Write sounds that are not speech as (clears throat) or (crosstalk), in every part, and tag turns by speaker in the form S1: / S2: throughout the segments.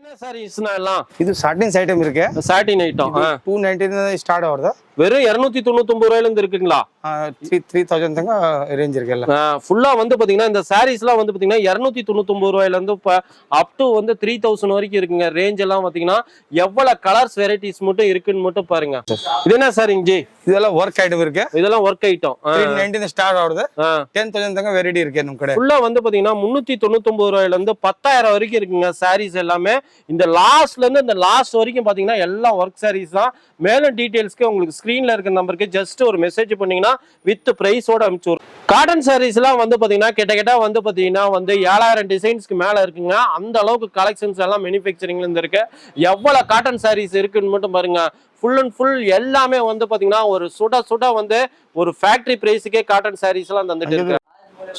S1: என்ன சாரீஸ்னா எல்லாம்
S2: ಇದು ಸಾಟಿನ್ ಐಟಮ್ ಇರಕ್ಕೆ
S1: ಸಾಟಿನ್ ಐಟಮ್
S2: ಟೂ ನೈಂಟಿಂದ ಸ್ಟಾರ್ಟ್ ಆವ್ರದ
S1: வெறும் இருநூத்தி தொண்ணூத்தி ஒன்பது ரூபாயில இருந்து இருக்குங்களா?
S2: த்ரீ தௌசண்ட் தாங்க ரேஞ்ச் இருக்குல்ல
S1: ஃபுல்லா வந்து பாத்தீங்கன்னா இந்த சாரீஸ் எல்லாம் வந்து பாத்தீங்கன்னா இருநூத்தி தொண்ணூத்தி ஒன்பது ரூபாயில இருந்து இப்போ அப் டு வந்து த்ரீ தௌசண்ட் வரைக்கும் இருக்குங்க. ரேஞ்ச் எல்லாம் பாத்தீங்கன்னா எவ்வளவு கலர்ஸ் வெரைட்டிஸ் மட்டும் இருக்குன்னு மட்டும் பாருங்க. இது என்ன சார் இஞ்சி?
S2: இதெல்லாம் ஒர்க் ஐட்டம் இருக்கு.
S1: இதெல்லாம் ஒர்க் ஐட்டம்
S2: நைன்டீன் ஸ்டார்ட் ஆகுது. டென் தௌசண்ட் தங்க வெரைட்டி இருக்கு நம்ம கடை
S1: ஃபுல்லா வந்து பாத்தீங்கன்னா முன்னூத்தி தொண்ணூத்தி ஒன்பது ரூபாயில இருந்து பத்தாயிரம் வரைக்கும் இருக்குங்க சாரீஸ் எல்லாமே. இந்த லாஸ்ட்ல இருந்து இந்த லாஸ்ட் வரைக்கும் பாத்தீங்கன்னா எல்லாம் ஒர்க் சாரீஸ் தான். மேலும் டீட்டெயில்ஸ்க்கு உங்களுக்கு ஸ்கிரீன்ல இருக்க நம்பருக்கு ஜஸ்ட் ஒரு மெசேஜ் பண்ணீங்கன்னா வித் பிரைஸோட அனுப்பிச்சு காட்டன் சாரீஸ் எல்லாம் வந்து பாத்தீங்கன்னா கிட்ட கிட்ட வந்து பாத்தீங்கன்னா வந்து ஏழாயிரம் டிசைன்ஸ்க்கு மேல இருக்குங்க. அந்த அளவுக்கு கலெக்ஷன்ஸ் எல்லாம் மேனுஃபேக்சரிங்ல இருந்து இருக்கு. எவ்வளவு காட்டன் சாரீஸ் இருக்குன்னு மட்டும் பாருங்க. ஃபுல் அண்ட் ஃபுல் எல்லாமே வந்து பாத்தீங்கன்னா ஒரு சுட சுட வந்து ஒரு ஃபேக்டரி பிரைஸுக்கே காட்டன் சாரீஸ் எல்லாம் தந்துட்டு இருக்கு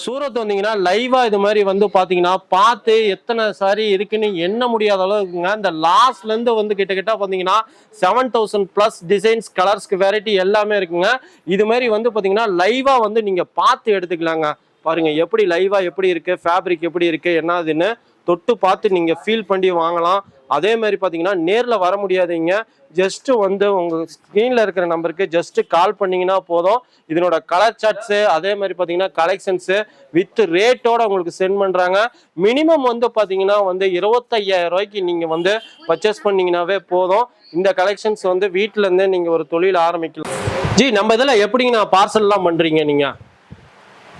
S1: சூரத் வந்தீங்கன்னா லைவா இது மாதிரி வந்து பாத்தீங்கன்னா பார்த்து எத்தனை சாரி இருக்குன்னு எண்ண முடியாத அளவுக்குங்க. இந்த லாஸ்ட்ல இருந்து வந்து கிட்டக்கிட்ட கிட்ட பாத்தீங்கன்னா செவன் தௌசண்ட் பிளஸ் டிசைன்ஸ் கலர்ஸ்க்கு வெரைட்டி எல்லாமே இருக்குங்க. இது மாதிரி வந்து பாத்தீங்கன்னா லைவா வந்து நீங்க பார்த்து எடுத்துக்கலாங்க. பாருங்க எப்படி லைவா எப்படி இருக்கு ஃபேப்ரிக் எப்படி இருக்கு என்னதுன்னு தொட்டு பார்த்து நீங்க ஃபீல் பண்ணி வாங்கலாம். அதே மாதிரி பார்த்தீங்கன்னா நேரில் வர முடியாதீங்க. ஜஸ்ட்டு வந்து உங்கள் ஸ்க்ரீனில் இருக்கிற நம்பருக்கு ஜஸ்ட்டு கால் பண்ணிங்கன்னா போதும். இதனோட கலர் சார்ட்ஸு அதே மாதிரி பார்த்தீங்கன்னா கலெக்ஷன்ஸு வித் ரேட்டோட உங்களுக்கு சென்ட் பண்ணுறாங்க மினிமம் வந்து பார்த்தீங்கன்னா வந்து இருபத்தையாயிரம் ரூபாய்க்கு நீங்கள் வந்து பர்ச்சேஸ் பண்ணிங்கனாவே போதும். இந்த கலெக்ஷன்ஸ் வந்து வீட்டிலேருந்தே நீங்கள் ஒரு தொழில் ஆரம்பிக்கலாம். ஜி நம்ம இதில் எப்படிங்கண்ணா பார்சல்லாம் பண்ணுறீங்க நீங்கள்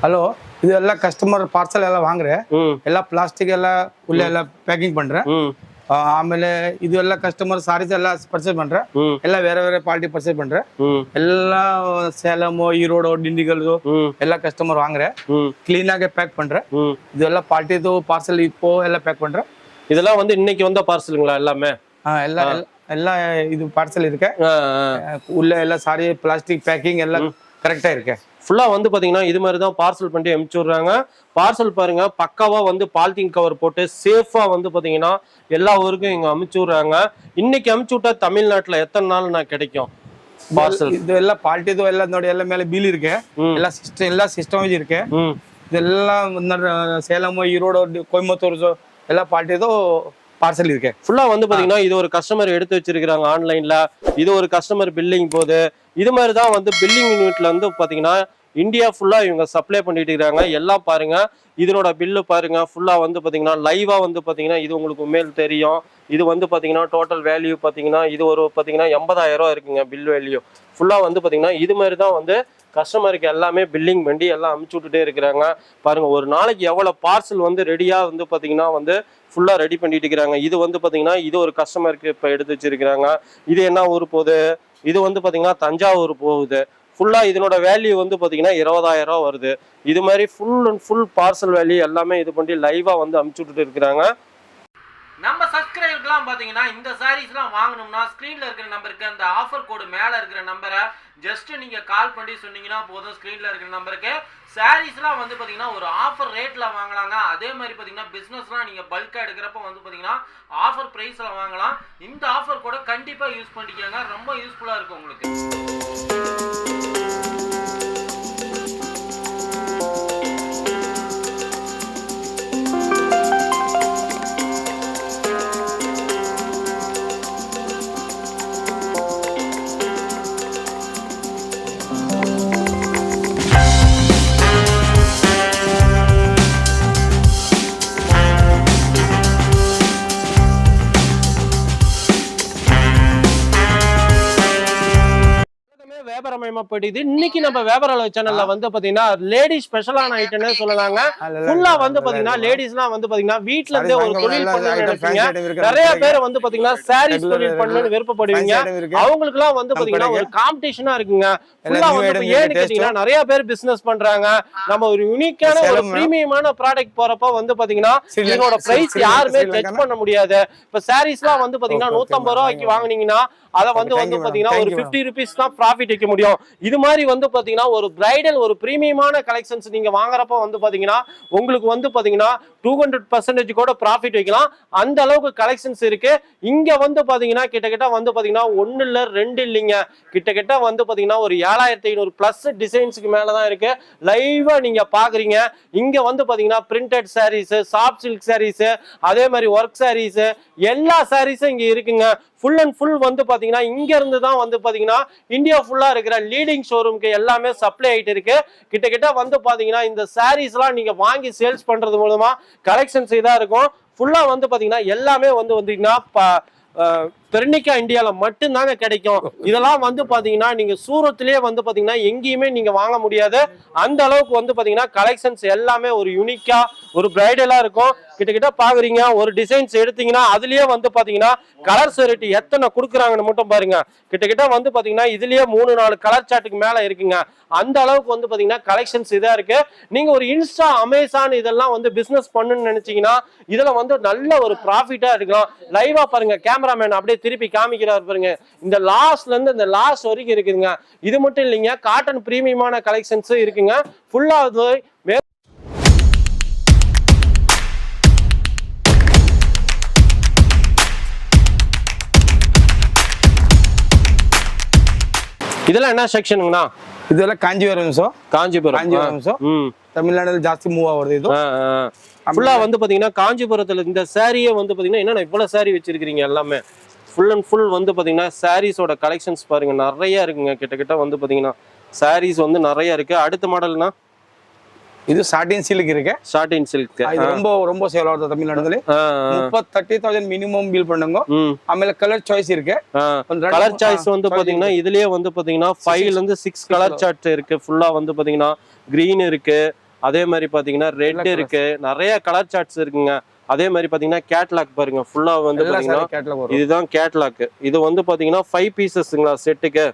S2: ஹலோ இது எல்லாம் கஸ்டமர் பார்சல்
S1: எல்லாம்
S2: வாங்குறேன். எல்லாம் பிளாஸ்டிக் எல்லாம் உள்ள எல்லாம் பேக்கிங்
S1: பண்ணுறேன்
S2: ಆಮೇಲೆ ಇದು ಎಲ್ಲ ಕಸ್ಟಮರ್ ಸಾರೀಸ್ ಎಲ್ಲ ಪರ್ಚೇಸ್ பண்றேன்
S1: ம்
S2: ಎಲ್ಲ ಬೇರೆ ಬೇರೆ ಪಾರ್ಟಿ ಪರ್ಚೇಸ್ பண்றேன்
S1: ம்
S2: ಎಲ್ಲ சேலம் ஈரோடு டிண்டிகல்
S1: ம்
S2: ಎಲ್ಲ கஸ்டமர் வாங்குறேன்
S1: ம்
S2: ಕ್ಲೀನಾಗೆ ಪ್ಯಾಕ್ பண்றேன்
S1: ம்
S2: ಇದೆಲ್ಲ ಪಾರ್ಟಿದು ಪಾರ್ಸಲ್ இப்போ ಎಲ್ಲ ಪ್ಯಾಕ್ பண்றேன்
S1: இதெல்லாம் வந்து இன்னைக்கு வந்த பார்சலுங்களா எல்லாமே
S2: ஆ, ಎಲ್ಲ ಎಲ್ಲ- ಎಲ್ಲ ಇದು ಪಾರ್ಸಲ್ இருக்கு
S1: ஆ, ஆ.
S2: உள்ள ಎಲ್ಲ ಸಾರಿ ಪ್ಲಾಸ್ಟಿಕ್ ಪ್ಯಾಕಿಂಗ್ ಎಲ್ಲ ಕರೆಕ್ಟಾ இருக்கு
S1: ஃபுல்லாக வந்து பார்த்தீங்கன்னா இது மாதிரி தான் பார்சல் பண்ணி அனுப்பிச்சி விட்றாங்க. பார்சல் பாருங்கள் பக்காவாக வந்து பாலித்தீன் கவர் போட்டு சேஃபாக வந்து பார்த்தீங்கன்னா எல்லா ஊருக்கும் இங்கே அமுச்சு விட்றாங்க. இன்னைக்கு அமுச்சு விட்டா தமிழ்நாட்டில் எத்தனை நாள் நான் கிடைக்கும்? பார்சல்
S2: இது எல்லாம் பால்ட்டிதோ எல்லாம் இந்த எல்லாம் மேலே பில் இருக்கு. எல்லா சிஸ்டம்
S1: எல்லா
S2: சிஸ்டமும் இருக்கு. இதெல்லாம் சேலமோ ஈரோடு கோயம்புத்தூர் எல்லா பால்ட்டிதோ பார்சல் இருக்கு.
S1: ஃபுல்லா வந்து பாத்தீங்கன்னா இது ஒரு கஸ்டமர் எடுத்து வச்சிருக்காங்க ஆன்லைன்ல. இது ஒரு கஸ்டமர் பில்லிங் போது. இது மாதிரி தான் வந்து பில்லிங் யூனிட்ல வந்து பாத்தீங்கன்னா இந்தியா ஃபுல்லா இவங்க சப்ளை பண்ணிட்டு இருக்காங்க. எல்லாம் பாருங்க. இதனோட பில்லு பாருங்க. ஃபுல்லா வந்து பாத்தீங்கன்னா லைவா வந்து பாத்தீங்கன்னா இது உங்களுக்கு மேல் தெரியும். இது வந்து பாத்தீங்கன்னா டோட்டல் வேல்யூ பாத்தீங்கன்னா இது ஒரு பாத்தீங்கன்னா எண்பதாயிரம் ரூபா இருக்குங்க பில் வேல்யூ ஃபுல்லா வந்து பாத்தீங்கன்னா இது மாதிரி தான் வந்து கஸ்டமருக்கு எல்லாமே பில்லிங் பண்ணி எல்லாம் அமுச்சு விட்டுட்டே இருக்கிறாங்க. பாருங்க ஒரு நாளைக்கு எவ்வளோ பார்சல் வந்து ரெடியாக வந்து பார்த்தீங்கன்னா வந்து ஃபுல்லாக ரெடி பண்ணிட்டு இருக்கிறாங்க. இது வந்து பார்த்தீங்கன்னா இது ஒரு கஸ்டமருக்கு இப்போ எடுத்து வச்சிருக்கிறாங்க. இது என்ன ஊர் போகுது? இது வந்து பார்த்தீங்கன்னா தஞ்சாவூர் போகுது. ஃபுல்லாக இதனோட வேல்யூ வந்து பார்த்தீங்கன்னா இருபதாயிரம் ரூபா வருது. இது மாதிரி full and full parcel value எல்லாமே இது பண்ணி லைவாக வந்து அமுச்சு விட்டுட்டு இருக்கிறாங்க.
S3: நம்ம சப்ஸ்கிரைபர்லாம் பார்த்தீங்கன்னா இந்த சாரீஸ்லாம் வாங்கணும்னா ஸ்க்ரீனில் இருக்கிற நம்பருக்கு அந்த ஆஃபர் கோடு மேலே இருக்கிற நம்பரை ஜஸ்ட் நீங்கள் கால் பண்ணி சொன்னீங்கன்னா போதும் ஸ்க்ரீனில் இருக்கிற நம்பருக்கு சாரீஸ்லாம் வந்து பார்த்தீங்கன்னா ஒரு ஆஃபர் ரேட்டில் வாங்கலாங்க. அதே மாதிரி பார்த்தீங்கன்னா பிஸ்னஸ்லாம் நீங்கள் பல்காக எடுக்கிறப்ப வந்து பார்த்தீங்கன்னா ஆஃபர் ப்ரைஸில் வாங்கலாம். இந்த ஆஃபர் கூட கண்டிப்பாக யூஸ் பண்ணிக்கோங்க. ரொம்ப யூஸ்ஃபுல்லாக இருக்கும் உங்களுக்கு.
S1: வியாபாரமயமாப்பட்டுது இன்னைக்கு நம்ம வியாபார சேனல்ல வந்து பாத்தீங்கன்னா லேடி ஸ்பெஷலான ஐட்டம்னே சொல்லலாங்க. ஃபுல்லா வந்து பாத்தீங்கன்னா லேடிஸ்லாம் வந்து பாத்தீங்கன்னா வீட்ல இருந்தே ஒரு தொழில் நினைப்பீங்க நிறைய பேர் வந்து பாத்தீங்கன்னா சாரீஸ் தொழில் பண்ணணும்னு விருப்பப்படுவீங்க. அவங்களுக்கு எல்லாம் வந்து பாத்தீங்கன்னா ஒரு காம்படிஷனா இருக்குங்க. ஃபுல்லா வந்து ஏன்னு கேட்டீங்கன்னா நிறைய பேர் பிசினஸ் பண்றாங்க. நம்ம ஒரு யூனிக்கான ஒரு பிரீமியமான ப்ராடக்ட் போறப்ப வந்து பாத்தீங்கன்னா இதனோட பிரைஸ் யாருமே ஜட்ஜ் பண்ண முடியாது. இப்ப சாரீஸ் எல்லாம் வந்து பாத்தீங்கன்னா நூத்தம்பது ரூபாய்க்கு. வாங்குனீங்கன்னா அத வந்து வந்து. பாத்தீங்கன்னா ஒரு பிப்டி ருபீஸ் தான் ப்ராஃபிட் வைக்க முடியும். இது மாதிரி வந்து பார்த்தீங்கன்னா ஒரு பிரைடல் ஒரு ப்ரீமியமான கலெக்ஷன்ஸ் நீங்கள் வாங்குறப்ப வந்து பார்த்தீங்கன்னா உங்களுக்கு வந்து பார்த்தீங்கன்னா டூ ஹண்ட்ரட் பர்சன்டேஜ் கூட ப்ராஃபிட் வைக்கலாம். அந்த அளவுக்கு கலெக்ஷன்ஸ் இருக்கு. இங்கே வந்து பார்த்தீங்கன்னா கிட்டத்தட்ட வந்து பார்த்தீங்கன்னா ஒன்று இல்லை ரெண்டு இல்லைங்க. கிட்டத்தட்ட வந்து பார்த்தீங்கன்னா ஒரு ஏழாயிரத்தி ஐநூறு ப்ளஸ்ஸு டிசைன்ஸுக்கு மேலே தான் இருக்கு லைவாக நீங்கள் பார்க்குறீங்க இங்கே வந்து பார்த்தீங்கன்னா printed sarees soft silk sarees அதே மாதிரி ஒர்க் சாரீஸு எல்லா சாரீஸும் இங்கே இருக்குங்க. ஃபுல் அண்ட் ஃபுல் வந்து பார்த்தீங்கன்னா இங்கேருந்து தான் வந்து பார்த்தீங்கன்னா இந்தியா ஃபுல்லாக இருக்கிற லீடிங் ஷோரூம்க்கு எல்லாமே சப்ளை ஆயிட்டு இருக்கு. கிட்டக்கிட்ட வந்து பார்த்தீங்கன்னா இந்த சாரீஸ்லாம் நீங்கள் வாங்கி சேல்ஸ் பண்ணுறது மூலமாக கலெக்ஷன்ஸ் இதாக இருக்கும். ஃபுல்லாக வந்து பார்த்தீங்கன்னா எல்லாமே வந்து வந்தீங்கன்னா ப- பெர்னிக்கா இந்தியால மட்டும்தாங்க கிடைக்கும். இதெல்லாம் வந்து பாத்தீங்கன்னா நீங்க சூரத்திலேயே வந்து பாத்தீங்கன்னா எங்கேயுமே நீங்க வாங்க முடியாது. அந்த அளவுக்கு வந்து பாத்தீங்கன்னா கலெக்ஷன்ஸ் எல்லாமே ஒரு யூனிக்கா ஒரு பிரைடலா இருக்கும். கிட்டத்தட்ட பாக்குறீங்க ஒரு டிசைன்ஸ் எடுத்தீங்கன்னா அதுலயே வந்து பாத்தீங்கன்னா கலர்ஸ் வெரைட்டி எத்தனை கொடுக்குறாங்கன்னு மட்டும் பாருங்க. கிட்டத்தட்ட வந்து பாத்தீங்கன்னா இதுலயே மூணு நாலு கலர் சார்ட்டுக்கு மேல இருக்குங்க. அந்த அளவுக்கு வந்து பாத்தீங்கன்னா கலெக்ஷன்ஸ் இதா இருக்கு. நீங்க ஒரு இன்ஸ்டா அமேசான் இதெல்லாம் வந்து பிசினஸ் பண்ணுன்னு நினைச்சீங்கன்னா இதுல வந்து நல்ல ஒரு ப்ராஃபிட்டா இருக்கலாம் லைவா பாருங்க கேமராமேன் அப்படியே திருப்பி காமிக்கிறார் பாருங்க. இந்த லாஸ்ட்ல இருந்து இந்த லாஸ்ட் வரைக்கும் இருக்குதுங்க. இது மட்டும் இல்லைங்க காட்டன் பிரீமியமான கலெக்ஷன்ஸும் இருக்குங்க. ஃபுல்லா அது வே- இதெல்லாம் என்ன செக்ஷனுங்கண்ணா
S2: ಇದೆಲ್ಲ ಕಾಂಜೀವರಂ ಸೊ
S1: காஞ்சிபுரம்
S2: ಕಾಂಜೀವರಂ ಸೊ
S1: ம்
S2: ತಮಿಳ್ನಾಡಲ್ಲಿ ಜಾಸ್ತಿ ಮೂವ್ ಆಗೋದು ಇದು
S1: ஃபுல்லா வந்து பாத்தீங்கன்னா காஞ்சிபுரத்துல இந்த சாரியே வந்து பாத்தீங்கன்னா என்னென்ன இவ்வளவு சாரி வச்சிருக்கீங்க எல்லாமே ஃபுல் அண்ட் ஃபுல் வந்து பாத்தீங்கன்னா சாரீஸோட கலெக்ஷன்ஸ் பாருங்க நிறைய இருக்குங்க கிட்டத்தட்ட வந்து பாத்தீங்கன்னா சாரீஸ் வந்து நிறைய இருக்கு அடுத்த மாடல்னா
S2: இது ಸಾಟಿನ್ சில்க்
S1: இருக்கு. சாட்டின் சில்க்
S2: இது ரொம்ப ரொம்ப ಸೇಲ್ ಆಗುತ್ತೆ ತಮಿಳ್ನಾಡಲ್ಲಿ முப்பத் தேர்ட்டி தௌசண்ட் மினிமம் பில் பண்ணுங்க. ಆಮೇಲೆ கலர் சாய்ஸ் இருக்கு.
S1: கலர் சாய்ஸ் வந்து பாத்தீங்கன்னா இதுலயே வந்து பாத்தீங்கன்னா ஃபைவ்ல இருந்து சிக்ஸ் கலர் சார்ட் இருக்கு. ஃபுல்லா வந்து பாத்தீங்கன்னா கிரீன் இருக்கு. அதே மாதிரி பாத்தீங்கன்னா ரெட் இருக்கு. நிறைய கலர் சார்ட்ஸ் இருக்குங்க. அதே மாதிரி பாத்தீங்கன்னா கேட்லாக் பாருங்க. ஃபுல்லா வந்து பாத்தீங்கன்னா இதுதான் கேட்லாக் இது வந்து பாத்தீங்கன்னா ஃபைவ் பீசஸ்ங்களா செட்டுக்கு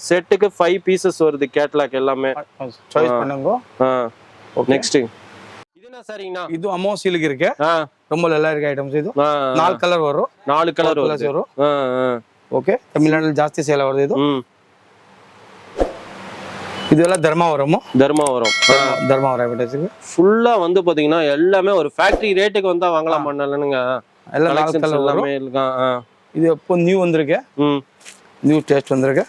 S1: செட்டுக்கு ஃபைவ் பீசஸ் வருது கேட்லாக் எல்லாமே.
S2: சாய்ஸ் பண்ணுங்க.
S1: நெக்ஸ்ட் இது என்ன சரிங்கண்ணா
S2: இது அமோ சிலுக்கு இருக்கு. ரொம்ப நல்லா இருக்கு ஐட்டம்ஸ்
S1: இது.
S2: நாலு கலர் வரும்.
S1: நாலு கலர்
S2: வரும். ஓகே தமிழ்நாடுல ஜாஸ்தி சேலை வருது
S1: இது.
S2: இதெல்லாம் தர்மாவரமோ
S1: தர்மாவரம்
S2: தர்மாவரம் ஐட்டம்ஸுக்கு
S1: ஃபுல்லா வந்து பாத்தீங்கன்னா எல்லாமே ஒரு ஃபேக்டரி ரேட்டுக்கு வந்தா வாங்கலாம் பண்ணலனுங்க எல்லாம்
S2: நாலு கலர்
S1: எல்லாமே இருக்கான்
S2: இது எப்போ நியூ வந்திருக்கு. நியூ டேஸ்ட் வந்திருக்கு.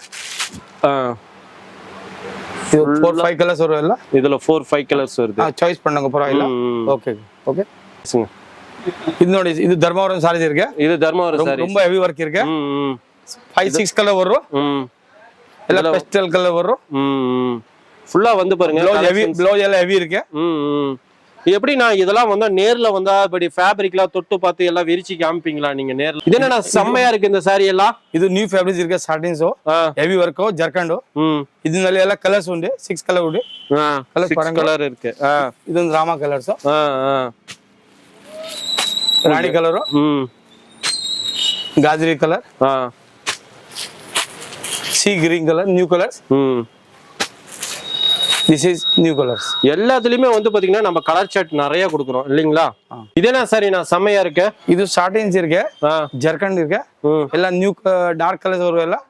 S2: ஃபோர் ஃபைவ் கலர்ஸ் வரும் இல்லை?
S1: இதில் ஃபோர் ஃபைவ் கலர்ஸ் வருது.
S2: சாய்ஸ் பண்ணுங்க பரவாயில்ல
S1: ஓகே
S2: ஓகே இதனுடைய இது தர்மபுரம் சாரி இருக்கு.
S1: இது தர்மாவரம் சாரி
S2: ரொம்ப ஹெவி ஒர்க் இருக்கு. ஃபைவ் சிக்ஸ் கலர் வரும். எல்லாம் பெஸ்டல் கலர் வரும்.
S1: ஃபுல்லா வந்து பாருங்க
S2: ப்ளவுஸ் ஹெவி ப்ளவுஸ் எல்லாம் ஹெவி இருக்கு.
S1: எப்படி நான் இதெல்லாம் வந்து நேர்ல வந்தா இப்படி ஃபேப்ரிக்லாம் தொட்டு பார்த்து எல்லாம் விரிச்சு காமிப்பீங்களா நீங்க நேர்ல இது என்னடா செம்மையா இருக்கு இந்த சாரி எல்லாம்
S2: ಇದು ನ್ಯೂ ಫ್ಯಾಬ್ರಿಕ್ಸ್ ಇರ್ಕ
S1: ಸ್ಟಾರ್ಟಿಂಗ್ಸ್
S2: ಹೆವಿ ವರ್ಕ್ ಜರ್ಕಂಡು ಇದನ್ನಲ್ಲಿ ಎಲ್ಲ ಕಲರ್ಸ್ ಉಂಡೆ ಸಿಕ್ಸ್ ಕಲರ್ ಉಂಡೆ
S1: ಕಲರ್ಸ್ ಕಲರ್ ಇರ್ಕೆ
S2: ಇದೊಂದು ರಾಮ colours Rani colour ಗಾಜರಿ colour sea green colour new
S1: colours
S2: this is new colours
S1: எல்லாத்துலயுமே வந்து பாத்தீங்கன்னா நம்ம கலர் ஷர்ட் நிறைய கொடுக்குறோம் இல்லைங்களா? இதெல்லாம் சரி நான் செம்மையா
S2: இருக்கேன்?
S1: இது
S2: ஷார்டின்ஸ் இருக்கு
S1: ஜர்க்கண்ட்
S2: இருக்கு. எல்லாம் நியூ டார்க் கலர்ஸ் வரும்
S1: எல்லாம்.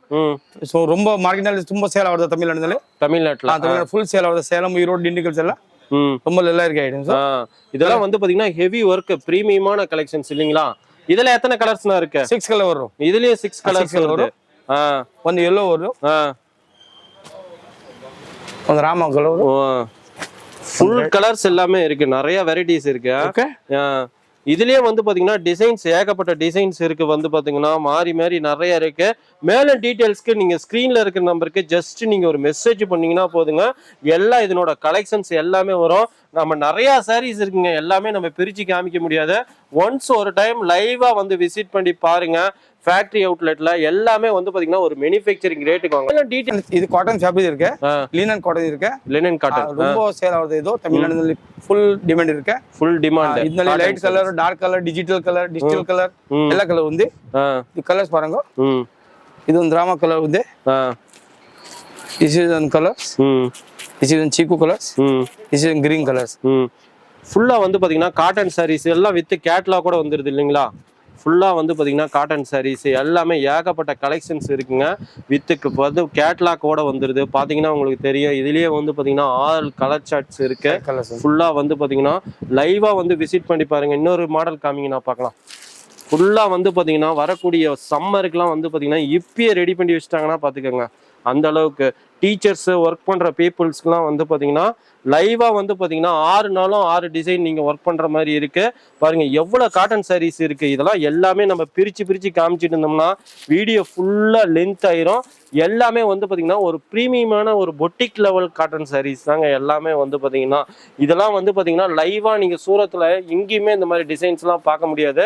S2: ஸோ ரொம்ப மார்கினல் ತುಂಬ ಸೇಲ್ ಆಗುತ್ತೆ ತಮಿಳ್ನಾಡಿನಲ್ಲಿ
S1: தமிழ்நாட்டுல.
S2: ತಮಿಳ್ನಾಡು ஃபுல் ಸೇಲ್ ಆಗುತ್ತೆ சேலம் ஈரோடு டிண்டிகல்ஸ்
S1: எல்லாம்.
S2: ரொம்ப நல்லா இருக்கு ஐட்டம்ஸ்
S1: இதெல்லாம் வந்து பாத்தீங்கன்னா ஹெவி ஒர்க் பிரீமியமான கலெக்ஷன்ஸ் இல்லைங்களா? இதுல எத்தனை கலர்ஸ்னா இருக்கு
S2: சிக்ஸ் கலர் வரும்.
S1: இதுலயே சிக்ஸ் கலர்ஸ்
S2: வரும். ஒன்னு எல்லோ
S1: வரும்.
S2: அந்த ராமா கலர்?
S1: ஃபுல் கலர்ஸ் எல்லாமே இருக்கு. நிறைய வெரைட்டிஸ் இருக்கு. ஓகே இதுலயே வந்து பாத்தீங்கன்னா டிசைன்ஸ் ஏகப்பட்ட டிசைன்ஸ் இருக்கு. வந்து பாத்தீங்கன்னா மாறி மாறி நிறைய இருக்கு. மேல டீட்டெயில்ஸ்க்கு நீங்க ஸ்கிரீன்ல இருக்கிற நம்பருக்கு ஜஸ்ட் நீங்க ஒரு மெசேஜ் பண்ணீங்கன்னா போதுங்க. எல்லா இதனோட கலெக்ஷன்ஸ் எல்லாமே வரும். நம்ம நிறைய சாரீஸ் இருக்குங்க. எல்லாமே நம்ம பிரிச்சு காமிக்க முடியாது. ஒன்ஸ் ஒரு டைம் லைவா வந்து விசிட் பண்ணி பாருங்க. ஃபேக்டரி அவுட்லெட்ல எல்லாமே வந்து பாத்தீங்கன்னா ஒரு மேனுஃபேக்சரிங் ரேட்டுக்கு வாங்க டீடைல்
S2: இது காட்டன் ஃபேப்ரிக் இருக்கு. லினன் காட்டன் இருக்கு.
S1: லினன் காட்டன்
S2: ரொம்ப சேல் ஆகுது ஏதோ தமிழ்நாடு ஃபுல் டிமாண்ட் இருக்கு.
S1: ஃபுல் டிமாண்ட்
S2: இந்த light colour dark colour digital colour
S1: digital
S2: colour எல்லா கலர் வந்து இது கலர்ஸ்
S1: பாருங்க.
S2: இது வந்து ಡ್ರಾಮಾ கலர்
S1: வந்து
S2: ದಿಸ್ ಇಸ್ ಒಂದು ಕಲರ್ಸ್ ದಿಸ್ ಇಸ್ ಒಂದು chikoo colours this is
S1: green colours வந்து பாத்தீங்கன்னா காட்டன் சாரீஸ் எல்லாம் வித்து கேட்லாக் கூட வந்துடுது இல்லைங்களா? ஃபுல்லாக வந்து பார்த்தீங்கன்னா காட்டன் சாரீஸ் எல்லாமே ஏகப்பட்ட கலெக்ஷன்ஸ் இருக்குங்க. வித்துக்கு வந்து கேட்லாக்கோட வந்துடுது பார்த்தீங்கன்னா உங்களுக்கு தெரியும். இதுலேயே வந்து பார்த்தீங்கன்னா ஆறு கலர் சார்ட்ஸ் இருக்கு. ஃபுல்லாக வந்து பார்த்தீங்கன்னா லைவாக வந்து விசிட் பண்ணி பாருங்க. இன்னொரு மாடல் காமிங்க நான் பார்க்கலாம். ஃபுல்லாக வந்து பார்த்தீங்கன்னா வரக்கூடிய சம்மருக்குலாம் வந்து பார்த்தீங்கன்னா இப்பயே ரெடி பண்ணி வச்சுட்டாங்கன்னா பார்த்துக்கோங்க அந்த அளவுக்கு டீச்சர்ஸ் ஒர்க் பண்ணுற பீப்புள்ஸ்க்குலாம் வந்து பார்த்தீங்கன்னா லைவாக வந்து பார்த்தீங்கன்னா ஆறு நாளும் ஆறு டிசைன் நீங்கள் ஒர்க் பண்ணுற மாதிரி இருக்குது பாருங்கள் எவ்வளோ காட்டன் சாரீஸ் இருக்குது இதெல்லாம் எல்லாமே நம்ம பிரித்து பிரித்து காமிச்சிட்டு இருந்தோம்னா வீடியோ ஃபுல்லாக லென்த் ஆயிரும். எல்லாமே வந்து பார்த்தீங்கன்னா ஒரு ப்ரீமியமான ஒரு பொட்டிக் லெவல் காட்டன் சாரீஸ் தாங்க எல்லாமே வந்து பார்த்தீங்கன்னா இதெல்லாம் வந்து பார்த்தீங்கன்னா லைவாக நீங்கள் சூரத்தில் எங்கேயுமே இந்த மாதிரி டிசைன்ஸ்லாம் பார்க்க முடியாது.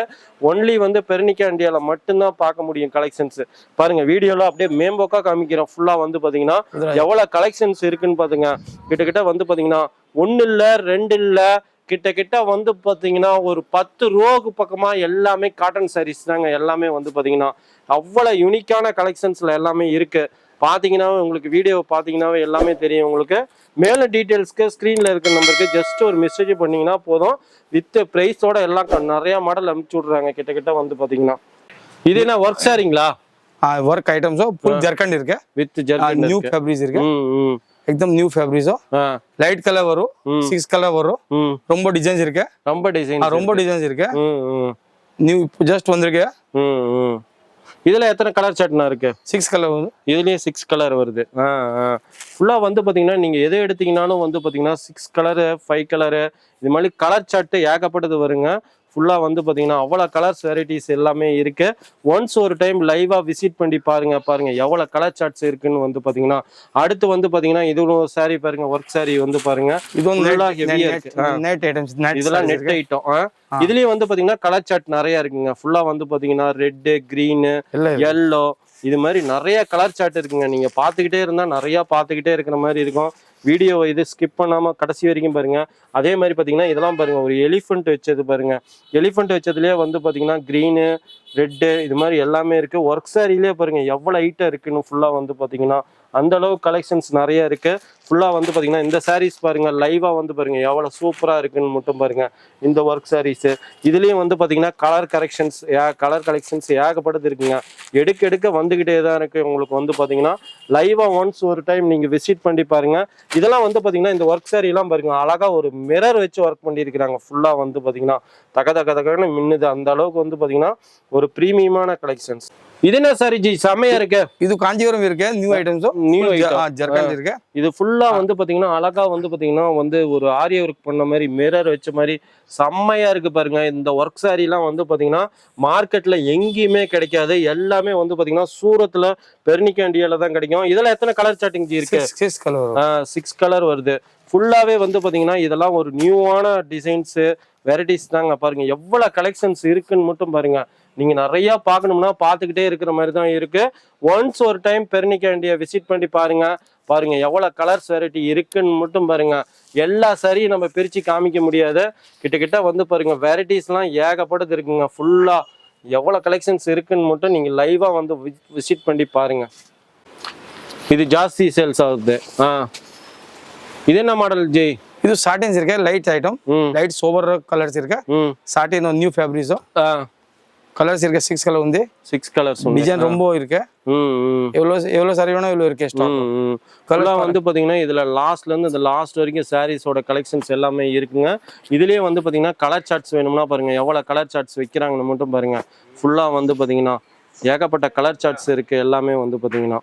S1: ஒன்லி வந்து பெர்னிக்கா இந்தியாவில் மட்டும்தான் பார்க்க முடியும் கலெக்ஷன்ஸ் பாருங்கள் வீடியோலாம் அப்படியே மேம்போக்காக காமிக்கிறோம். ஃபுல்லாக வந்து பார்த்தீங்கன்னா எவ்வளோ கலெக்ஷன்ஸ் இருக்குன்னு பாத்துங்க. கிட்டத்தட்ட வந்து பார்த்தீங்கன்னா ஒன்னு இல்லை ரெண்டு இல்லை கிட்ட கிட்ட வந்து பார்த்தீங்கன்னா ஒரு பத்து ரோக்கு பக்கமாக எல்லாமே காட்டன் சாரீஸ் தாங்க எல்லாமே வந்து பார்த்தீங்கன்னா அவ்வளோ யூனிக்கான கலெக்ஷன்ஸில் எல்லாமே இருக்கு. பார்த்தீங்கன்னாவே உங்களுக்கு வீடியோ பார்த்தீங்கன்னாவே எல்லாமே தெரியும் உங்களுக்கு. மேலே டீட்டெயில்ஸ்க்கு ஸ்க்ரீனில் இருக்கிற நம்பருக்கு ஜஸ்ட் ஒரு மெசேஜ் பண்ணீங்கன்னா போதும். வித் ப்ரைஸோட எல்லாம் நிறையா நிறைய மாடல் அனுப்பிச்சி விட்றாங்க கிட்டக்கிட்ட வந்து பார்த்தீங்கன்னா இது என்ன ஒர்க் சாரிங்களா
S2: ஒர்க் ஐட்டம்ஸோ ஃபுல் ஜர்க்கண்ட் இருக்கு
S1: வித்
S2: ஃபேப்ரிக்ஸ் இருக்கு
S1: ம் ம்
S2: எக்தம் நியூ ஃபேப்ரிக்ஸோ
S1: ஆ
S2: லைட் கலர் வரும். சிக்ஸ் கலர் வரும் ரொம்ப டிசைன்ஸ் இருக்கு
S1: ரொம்ப டிசைன்
S2: ரொம்ப டிசைன்ஸ் இருக்கு நியூ ஜஸ்ட் வந்திருக்கு
S1: இதுல எத்தனை கலர் சட்னா இருக்கு
S2: சிக்ஸ் கலர் வந்து
S1: இதுலயே சிக்ஸ் கலர் வருது ஃபுல்லா வந்து பாத்தீங்கன்னா நீங்க எதை எடுத்தீங்கனாலும் வந்து பாத்தீங்கன்னா சிக்ஸ் கலரு ஃபைவ் கலரு இது மாதிரி கலர் சார்ட்டு ஏகப்பட்டது வருங்க ஃபுல்லா வந்து பாத்தீங்கன்னா அவ்வளோ கலர்ஸ் வெரைட்டிஸ் எல்லாமே இருக்கு. ஒன்ஸ் ஒரு டைம் லைவா விசிட் பண்ணி பாருங்க பாருங்க எவ்வளவு கலர் சார்ட்ஸ் இருக்குன்னு வந்து பாத்தீங்கன்னா அடுத்து வந்து பாத்தீங்கன்னா இதுவும் saree பாருங்க ஒர்க் saree வந்து பாருங்க.
S2: இது வந்து
S1: Full ஆ heavy ஆ இருக்கு. ஆ.
S2: நெட் ஐட்டம்ஸ் நெட்
S1: இதெல்லாம் நெட் ஐட்டம் இதுலயும் வந்து பாத்தீங்கன்னா கலர் சார்ட் நிறைய இருக்குங்க. ஃபுல்லா வந்து பாத்தீங்கன்னா ரெட்டு கிரீனு எல்லோ இது மாதிரி நிறைய கலர் சார்ட் இருக்குங்க. நீங்க பாத்துக்கிட்டே இருந்தா நிறைய பாத்துக்கிட்டே இருக்கிற மாதிரி இருக்கும். வீடியோ இது ஸ்கிப் பண்ணாமல் கடைசி வரைக்கும் பாருங்கள் அதே மாதிரி பார்த்தீங்கன்னா இதெல்லாம் பாருங்கள் ஒரு எலிஃபண்ட் வச்சது பாருங்கள் எலிஃபண்ட் வச்சதுலேயே வந்து பார்த்தீங்கன்னா க்ரீனு ரெட்டு இது மாதிரி எல்லாமே இருக்குது ஒர்க் சாரிலே பாருங்க எவ்வளோ ஹைட்டாக இருக்குன்னு ஃபுல்லாக வந்து பார்த்தீங்கன்னா அந்த அளவு கலெக்ஷன்ஸ் நிறைய இருக்குது ஃபுல்லாக வந்து பார்த்தீங்கன்னா இந்த சாரீஸ் பாருங்கள் லைவாக வந்து பாருங்கள் எவ்வளோ சூப்பராக இருக்குன்னு மட்டும் பாருங்கள் இந்த ஒர்க் சாரீஸு இதுலேயும் வந்து பார்த்தீங்கன்னா கலர் கரெக்ஷன்ஸ் கலர் கலெக்ஷன்ஸ் ஏகப்பட்டது இருக்குங்க. எடுக்க எடுக்க வந்துக்கிட்டே தான் இருக்குது உங்களுக்கு வந்து பார்த்தீங்கன்னா லைவாக ஒன்ஸ் ஒரு டைம் நீங்கள் விசிட் பண்ணி பாருங்க. இதெல்லாம் வந்து பார்த்தீங்கன்னா இந்த ஒர்க் சாரீலாம் பாருங்கள் அழகாக ஒரு மிரர் வச்சு ஒர்க் பண்ணியிருக்கிறாங்க. ஃபுல்லாக வந்து பார்த்தீங்கன்னா தக தக தகன்னு மின்னுது. அந்த அளவுக்கு வந்து பார்த்தீங்கன்னா ஒரு ப்ரீமியமான கலெக்ஷன்ஸ் இது என்ன சாரி? ஜி செமையா இருக்கு.
S2: இது காஞ்சிபுரம் இருக்கு நியூ ஐட்டம்ஸோ
S1: New item.
S2: ஜர்க்கண்ட் இருக்கு.
S1: இது ஃபுல்லா வந்து பாத்தீங்கன்னா அழகா வந்து பாத்தீங்கன்னா வந்து ஒரு ஆரிய ஒர்க் பண்ண மாதிரி மிரர் வச்ச மாதிரி செம்மையா இருக்கு பாருங்க. இந்த ஒர்க் எல்லாம் வந்து பாத்தீங்கன்னா மார்க்கெட்ல எங்கேயுமே கிடைக்காது. எல்லாமே வந்து பாத்தீங்கன்னா சூரத்துல பெர்னிகாண்டியால தான் கிடைக்கும். இதுல எத்தனை கலர் சாட்டிங் ஜி இருக்கு?
S2: சிக்ஸ் கலர்
S1: சிக்ஸ் கலர் வருது. ஃபுல்லாவே வந்து பாத்தீங்கன்னா இதெல்லாம் ஒரு நியூவான டிசைன்ஸ் வெரைட்டிஸ் தாங்க பாருங்க. எவ்வளவு கலெக்ஷன்ஸ் இருக்குன்னு மட்டும் பாருங்க. நீங்கள் நிறையா பார்க்கணும்னா பார்த்துக்கிட்டே இருக்கிற மாதிரி தான் இருக்குது ஒன்ஸ் ஒரு டைம் பெர்னிகேண்டியை விசிட் பண்ணி பாருங்கள் பாருங்கள் எவ்வளோ கலர்ஸ் வெரைட்டி இருக்குன்னு மட்டும் பாருங்கள் எல்லா சரியும் நம்ம பிரித்து காமிக்க முடியாது. கிட்டக்கிட்ட வந்து பாருங்கள் வெரைட்டிஸ்லாம் ஏகப்பட்டது இருக்குங்க. ஃபுல்லாக எவ்வளோ கலெக்ஷன்ஸ் இருக்குன்னு மட்டும் நீங்கள் லைவாக வந்து விசிட் பண்ணி பாருங்கள் இது ஜாஸ்தி சேல்ஸ் ஆகுது. ஆ. இது என்ன மாடல் ஜெய்
S2: ಇದು satins ಇರ್ಕೆ light item
S1: light
S2: sober colours ಇರ್ಕೆ satin
S1: new
S2: ஃபேப்ரிக்ஸோ ಫ್ಯಾಬ್ರಿಕ್ಸ್ ఫ్యాబ్రిక్స్
S1: ஆ
S2: கலர்ஸ் இருக்கு சிக்ஸ் கலர் ఉంది
S1: சிக்ஸ் கலர்ஸ்
S2: டிசைன் ரொம்ப இருக்கு
S1: ம் ம்
S2: எவ்வளோ எவ்வளோ சரி வேணும் இவ்வளோ இருக்கு ஸ்டாக்
S1: ம், ம். Full ஆ வந்து பாத்தீங்கன்னா இதுல லாஸ்ட்ல இருந்து இந்த லாஸ்ட் வரைக்கும் சாரீஸோட கலெக்ஷன்ஸ் எல்லாமே இருக்குங்க இதுலயே வந்து பாத்தீங்கன்னா கலர் சார்ட்ஸ் வேணும்னா பாருங்க எவ்வளவு கலர் சார்ட்ஸ் வைக்கிறாங்கன்னு மட்டும் பாருங்க ஃபுல்லா வந்து பாத்தீங்கன்னா ஏகப்பட்ட கலர் சார்ட்ஸ் இருக்கு எல்லாமே வந்து பாத்தீங்கன்னா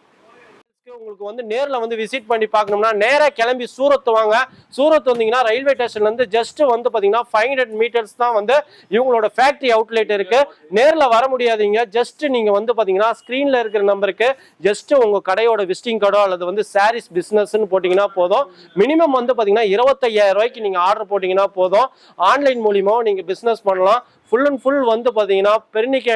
S1: உங்களுக்கு வந்து நேரில் வந்து விசிட் பண்ணி பார்க்கணும்னா நேராக கிளம்பி சூரத் வாங்க. சூரத் வந்தீங்கன்னா ரயில்வே ஸ்டேஷன்லேருந்து ஜஸ்ட் வந்து பார்த்தீங்கன்னா ஃபைவ் ஹண்ட்ரட் மீட்டர்ஸ் தான் வந்து இவங்களோட ஃபேக்ட்ரி அவுட்லெட் இருக்குது நேரில் வர முடியாதீங்க. ஜஸ்ட் நீங்கள் வந்து பார்த்தீங்கன்னா ஸ்க்ரீனில் இருக்கிற நம்பருக்கு ஜஸ்ட் உங்கள் கடையோட விசிட்டிங் கார்டோ அல்லது வந்து சாரீஸ் பிஸ்னஸ்ன்னு போட்டிங்கன்னா போதும். மினிமம் வந்து பார்த்தீங்கன்னா இருபத்தையாயிரம் ரூபாய்க்கு நீங்கள் ஆர்டர் போட்டிங்கன்னா போதும். ஆன்லைன் மூலியமாக நீங்கள் பிஸ்னஸ் பண்ணலாம். ஃபுல் அண்ட் ஃபுல் வந்து பார்த்தீங்கன்னா பெர்னிக்கா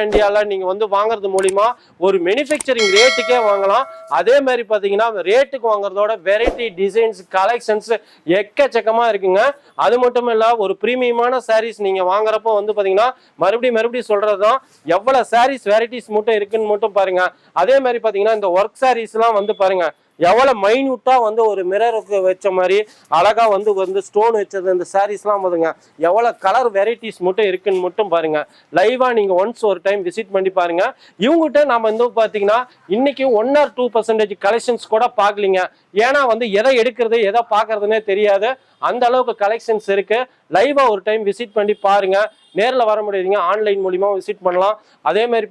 S1: நீங்கள் வந்து வாங்குறது மூலிமா ஒரு மேனுஃபேக்சரிங் ரேட்டுக்கே வாங்கலாம். அதே மாதிரி பார்த்தீங்கன்னா ரேட்டுக்கு வாங்குறதோட வெரைட்டி டிசைன்ஸ் கலெக்ஷன்ஸ் எக்கச்சக்கமாக இருக்குங்க. அது மட்டும் இல்லை ஒரு ப்ரீமியமான சாரீஸ் நீங்கள் வாங்குறப்போ வந்து பார்த்தீங்கன்னா மறுபடியும் மறுபடியும் சொல்கிறது தான் எவ்வளோ சாரீஸ் வெரைட்டிஸ் மட்டும் இருக்குன்னு மட்டும் பாருங்கள் அதே மாதிரி பார்த்தீங்கன்னா இந்த ஒர்க் சாரீஸ்லாம் வந்து பாருங்கள் எவ்வளோ மைன்யூட்டாக வந்து ஒரு மிரருக்கு வச்ச மாதிரி அழகாக வந்து வந்து ஸ்டோன் வச்சது இந்த சாரீஸ்லாம் போதுங்க எவ்வளோ கலர் வெரைட்டிஸ் மட்டும் இருக்குன்னு மட்டும் பாருங்க. லைவாக நீங்கள் ஒன்ஸ் ஒரு டைம் விசிட் பண்ணி பாருங்க. இவங்ககிட்ட நம்ம வந்து பார்த்தீங்கன்னா இன்னைக்கு one or two percentage collections கூட பார்க்கலிங்க. ஏன்னா வந்து எதை எடுக்கிறது எதை பார்க்கறதுனே தெரியாது. அந்த அளவுக்கு கலெக்ஷன்ஸ் இருக்கு. லைவா ஒரு டைம் விசிட் பண்ணி பாருங்க. நேரில் வர முடியாதுங்க. ஆன்லைன் மூலியமா விசிட் பண்ணலாம். அதே மாதிரி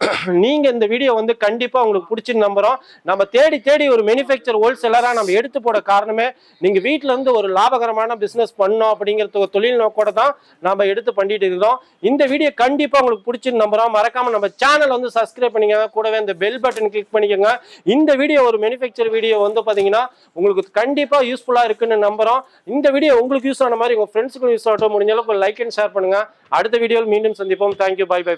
S1: (clears throat) நீங்கள் இந்த வீடியோ வந்து கண்டிப்பாக உங்களுக்கு பிடிச்சின்னு நம்புகிறோம் நம்ம தேடி தேடி ஒரு மேனுஃபேக்சர் ஹோல்சேலராக நம்ம எடுத்து போட காரணமே நீங்கள் வீட்டிலேருந்து இருந்து ஒரு லாபகரமான பிஸ்னஸ் பண்ணோம் அப்படிங்கிறது ஒரு தொழில் நோக்கோட தான் நம்ம எடுத்து பண்ணிட்டு இருக்கிறோம். இந்த வீடியோ கண்டிப்பாக உங்களுக்கு பிடிச்சின்னு நம்புறோம். மறக்காமல் நம்ம சேனல் வந்து சப்ஸ்கிரைப் பண்ணிக்கோங்க. கூடவே இந்த பெல் பட்டன் கிளிக் பண்ணிக்கோங்க. இந்த வீடியோ ஒரு மேனுஃபேக்சர் வீடியோ வந்து பார்த்தீங்கன்னா உங்களுக்கு கண்டிப்பாக யூஸ்ஃபுல்லாக இருக்குன்னு நம்புறோம். இந்த வீடியோ உங்களுக்கு யூஸ் ஆன மாதிரி உங்கள் ஃப்ரெண்ட்ஸுக்கும் யூஸ் ஆகட்டும். முடிஞ்ச அளவுக்கு லைக் அண்ட் ஷேர் பண்ணுங்க. அடுத்த வீடியோவில் மீண்டும் சந்திப்போம். Thank you bye by